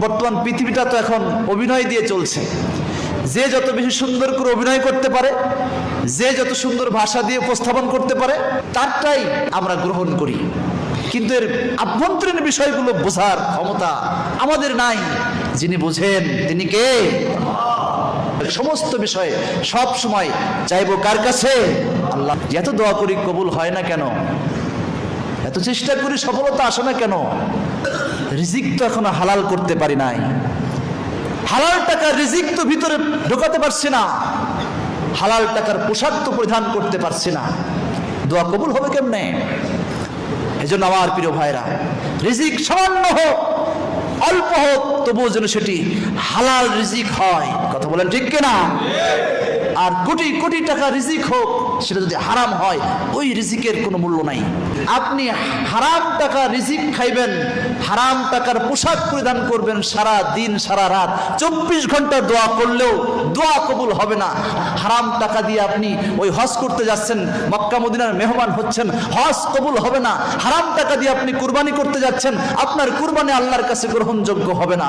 বর্তমান পৃথিবীটা তো এখন অভিনয় দিয়ে চলছে। যে যত বেশি সুন্দর করে অভিনয় করতে পারে, যে যত সুন্দর ভাষা দিয়ে উপস্থাপন করতে পারে, তারটাই আমরা গ্রহণ করি। কিন্তু এর আভ্যন্তরীণ বিষয়গুলো বোঝার ক্ষমতা আমাদের নাই। যিনি বোঝেন, তিনি কে? সমস্ত বিষয়ে সব সময় চাইব কার কাছে? আল্লাহ, এত দোয়া করি কবুল হয় না কেন? এত চেষ্টা করি সফলতা আসে না কেন? রিজিক তো এখনও হালাল করতে পারি নাই। হালাল টাকার রিজিক তো ভিতরে ঢোকাতে পারছি না। হালাল টাকার পোশাক তো পরিধান করতে পারছি না। দোয়া কবুল হবে কেমনে? এজন্য আমার প্রিয় ভাইরা, রিজিক সামান্য হোক, অল্প হোক, তবুও যেন সেটি হালাল রিজিক হয়। কথা বলেন ঠিক কিনা? আর কোটি কোটি টাকা রিজিক হোক সেটা যদি হারাম হয়, ওই রিজিকের কোনো মূল্য নাই। আপনি হারাম টাকা রিজিক খাইবেন, হারাম টাকার পোশাক পরিধান করবেন সারা দিন, সারা রাত। চব্বিশ ঘণ্টা দোয়া করলেও দোয়া কবুল হবে না। হারাম টাকা দিয়ে আপনি ওই হজ করতে যাচ্ছেন, মক্কা মদিনার মেহমান হচ্ছেন, হজ কবুল হবে না। হারাম টাকা দিয়ে আপনি কুরবানি করতে যাচ্ছেন, আপনার কুরবানি আল্লাহর কাছে গ্রহণযোগ্য হবে না।